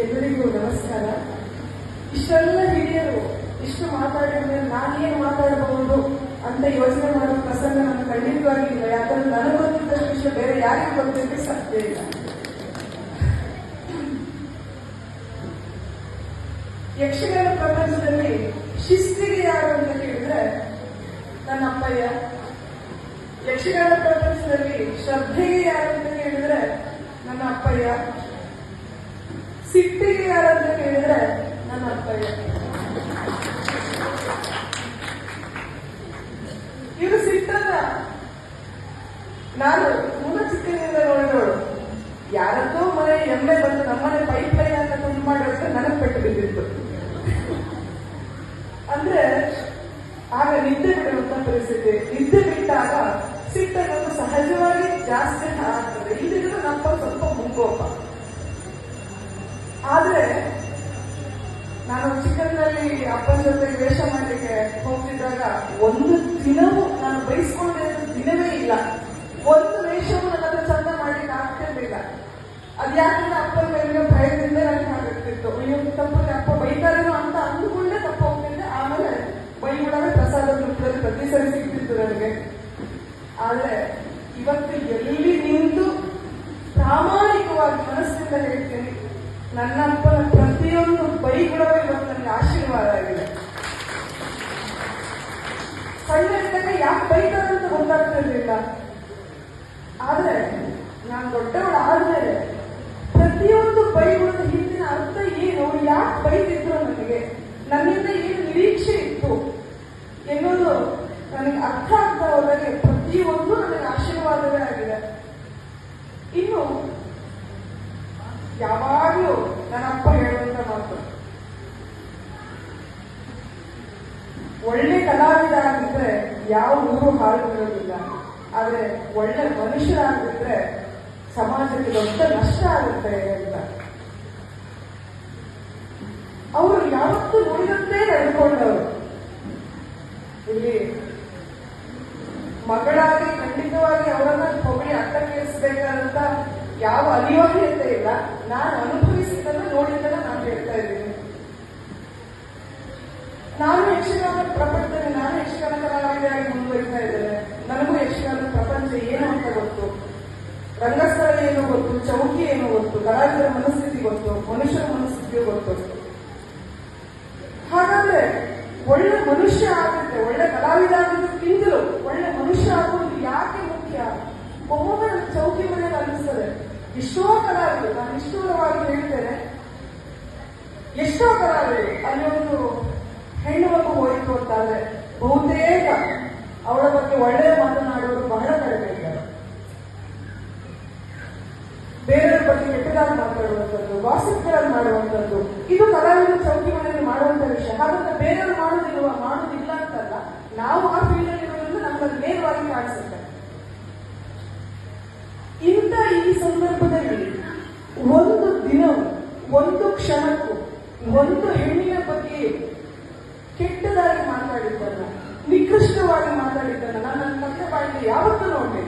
ಎಲ್ಲರಿಗೂ ನಮಸ್ಕಾರ. ಇಷ್ಟೆಲ್ಲ ಹಿರಿಯರು, ಇಷ್ಟು ಮಾತಾಡಿದ ಮೇಲೆ ನಾನೇನು ಮಾತಾಡಬಹುದು ಅಂತ ಯೋಚನೆ ಮಾಡೋ ಪ್ರಸಂಗ ನನ್ನ ಖಂಡಿತವಾಗಿ ಇಲ್ಲ ಯಾಕಂದ್ರೆ ನನಗೆ ಗೊತ್ತಿದ್ದಷ್ಟು ವಿಷಯ ಬೇರೆ ಯಾರಿಗೂ ಗೊತ್ತಿದ್ರೆ ಸಾಧ್ಯ ಇಲ್ಲ. ಯಕ್ಷಗಾನ ಪ್ರಪಂಚದಲ್ಲಿ ಶಿಸ್ತಿಗೆ ಯಾರು ಅಂತ ಕೇಳಿದ್ರೆ ನನ್ನ ಅಪ್ಪಯ್ಯ. ಯಕ್ಷಗಾನ ಪ್ರಪಂಚದಲ್ಲಿ ಶ್ರದ್ಧೆಗೆ ಯಾರು ಅಂತ ಕೇಳಿದ್ರೆ ನನ್ನ ಅಪ್ಪಯ್ಯ. ಸಿಟ್ಟಿಗೆ ಯಾರಂತ ಕೇಳಿದ್ರೆ ನನ್ನ ಅಪ್ಪಯ್ಯ ಇದು ಸಿಟ್ಟಲ್ಲ. ನಾನು ತುಂಬ ಚಿಕ್ಕನಿಂದ ನೋಡಿದವಳು ಯಾರದ್ದೋ ಮನೆ ಎಮ್ಮೆ ಬಂದು ನಮ್ಮನೆ ಪೈಪ್ ಲೈನ್ ಅಂತ ತುಂಡು ಮಾಡಿದ್ರೆ ನನಗೆ ಪೆಟ್ಟು ಬಿದ್ದಿತ್ತು. ಅಂದ್ರೆ, ಆಗ ನಿದ್ದೆ ಬಿಡುವಂತ ಪರಿಸ್ಥಿತಿ. ನಿದ್ದೆ ಬಿಟ್ಟಾಗ ಸಿಟ್ಟನ್ನು ಸಹಜವಾಗಿ ಜಾಸ್ತಿ ಆಗ್ತದೆ ಇಲ್ಲಿದ್ರು ನಮ್ಮ ಸ್ವಲ್ಪ ಮುಂಗೋಪ ಆದ್ರೆ ನಾನು ಚಿಕ್ಕಂದಲ್ಲಿ ಅಪ್ಪನ ಜೊತೆ ವೇಷ ಮಾಡಲಿಕ್ಕೆ ಹೋಗ್ತಿದ್ದಾಗ ಒಂದು ದಿನವೂ ನಾನು ಬಯಸ್ಕೊಂಡೆ ದಿನವೇ ಇಲ್ಲ. ಒಂದು ವೇಷವೂ ನನ್ನ ಹತ್ರ ಚಂದ ಮಾಡ್ಲಿಕ್ಕೆ ಆಗ್ತಿರ್ಲಿಲ್ಲ. ಅದ್ಯಾಕಂದ್ರೆ ಅಪ್ಪನ ಭಯದಿಂದ ನಾನು ಮಾಡಿರ್ತಿತ್ತು ಅಯ್ಯೋ ತಪ್ಪಲ್ಲಿ ಅಪ್ಪ ಬೈತಾರೇನೋ ಅಂತ ಅಂದುಕೊಂಡೆ ತಪ್ಪ ಹೋಗ್ತಿದ್ದೆ ಆಮೇಲೆ ಬೈಗುಡವೇ ಪ್ರಸಾದ ರೂಪದಲ್ಲಿ ಪ್ರತಿ ಸರಿ ಸಿಗ್ತಿತ್ತು ನನಗೆ. ಆದ್ರೆ ಇವತ್ತು ಎಲ್ಲಿ ನಿಂತು ಪ್ರಾಮಾಣಿಕವಾಗಿ ಮನಸ್ಸಿಂದ ಹೇಳ್ತೀನಿ. ನನ್ನ ಅಪ್ಪನ ಪ್ರತಿಯೊಂದು ಬೈಗಳೂ ಇವತ್ತು ನನಗೆ ಆಶೀರ್ವಾದ ಆಗಿದೆ. ಸಣ್ಣ ಯಾಕೆ ಬೈತಾರಂತ ಗೊತ್ತಾಗ್ತಿರ್ಲಿಲ್ಲ ಆದ್ರೆ ನಾನು ದೊಡ್ಡವಳು ಆದ್ಮೇಲೆ ಪ್ರತಿಯೊಂದು ಬೈಗಳ ಹಿಂದಿನ ಅರ್ಥ ಏನು, ಯಾಕೆ ಬೈತಿದ್ರು ನನಗೆ? ನನ್ನಿಂದ ಏನು ನಿರೀಕ್ಷೆ ಇತ್ತು ಎನ್ನುವುದು ನನಗೆ ಅರ್ಥ ಯಾವ ಊರು ಹಾಳು ಬೀಳೋದಿಲ್ಲ ಆದರೆ ಒಳ್ಳೆ ಮನುಷ್ಯರಾಗಿದ್ರೆ ಸಮಾಜಕ್ಕೆ ದೊಡ್ಡ ನಷ್ಟ ಆಗುತ್ತೆ ಅಂತ. ಅವರು ಯಾವತ್ತೂ ನುಡಿದಂತೆ ನಡ್ಕೊಂಡವರು. ಇಲ್ಲಿ ಮಗಳಾಗಿ ಖಂಡಿತವಾಗಿ ಅವರನ್ನ ಹೊಗಳಿ ಕೇಳಿಸ್ಬೇಕಾದಂತ ಯಾವ ಅನಿವಾರ್ಯತೆ ಇಲ್ಲ. ನಾನು ಅನುಭವಿಸಿದ್ದನ್ನ ನೋಡಿದ್ದನ್ನ ನಾನು ಹೇಳ್ತಾ ಇದ್ದೀನಿ ನಾನು ಯಕ್ಷಗಾನ ಪ್ರಪಂಚದಲ್ಲಿ ನಾನು ಯಕ್ಷಗಾನ ಕಲಾವಿದರಾಗಿ ಮುಂದುವರಿತಾ ಇದ್ದೇನೆ ನನಗೂ ಪ್ರಪಂಚ ಏನು ಅಂತ ಗೊತ್ತು? ರಂಗಸ್ಥಳ ಏನು ಗೊತ್ತು ಚೌಕಿ ಏನು ಗೊತ್ತು, ಕಲಾವಿದರ ಮನಸ್ಥಿತಿ ಗೊತ್ತು, ಮನುಷ್ಯರ ಮನಸ್ಥಿತಿ ಗೊತ್ತು. ಹಾಗಾದ್ರೆ ಒಳ್ಳೆ ಮನುಷ್ಯ ಆಗುತ್ತೆ ಒಳ್ಳೆ ಕಲಾವಿದ ಆಗೋದಕ್ಕಿಂತಲೂ ಒಳ್ಳೆ ಮನುಷ್ಯ ಆಗೋದು ಯಾಕೆ ಮುಖ್ಯ? ಒಮ್ಮೊಮ್ಮೆ ಚೌಕಿ ಮನೆ ಅನಿಸ್ತದೆ ಎಷ್ಟೋ ಕಲಾವಿದರು, ನಾನು ನಿಷ್ಠೂರವಾಗಿ ಹೇಳ್ತೇನೆ ಎಷ್ಟೋ ಕಲಾವಿದರು, ಅಲ್ಲಿ ಒಂದು ಹೆಣ್ಣು ಮಗು ಹೋಯಿತು ಅಂತಾದ್ರೆ ಬಹುತೇಕ ಅವಳ ಬಗ್ಗೆ ಒಳ್ಳೆಯ ಬಗ್ಗೆ ಕೆಟ್ಟದಾಗಿ ಮಾತಾಡುವಂಥದ್ದು ವಾಸಿಪ್ಗಳನ್ನು ಮಾಡುವಂಥದ್ದು ಇದು ಕಲಾವಿದ ಚೌಕಿ ಮನೆಯಲ್ಲಿ ಮಾಡುವಂತ ವಿಷಯ. ಹಾಗಂತ ಬೇರೆಯವರು ಮಾಡುದಿಲ್ಲ ಮಾಡೋದಿಲ್ಲ ಅಂತಲ್ಲ. ನಾವು ಆ ಫೀಲ್ಡಲ್ಲಿ ಇರೋದ್ರಿಂದ ನಮ್ಮಲ್ಲಿ ನೇರವಾಗಿ ಕಾಣಿಸುತ್ತೆ. ಇಂಥ ಈ ಸಂದರ್ಭದಲ್ಲಿ ಒಂದು ದಿನವೂ, ಒಂದು ಕ್ಷಣಕ್ಕೂ, ಒಂದು ಹೆಣ್ಣಿನ ಬಗ್ಗೆ ಕೆಟ್ಟದಾಗಿ ಮಾತಾಡಿದ್ದಲ್ಲ, ನಿಕೃಷ್ಟವಾಗಿ ಮಾತಾಡಿದ್ದನ್ನ ನಾನು ನನ್ನ ಮತ್ತೆ ಬಾಯಿಗೆ ಯಾವತ್ತೂ ನೋಡಲಿಲ್ಲ.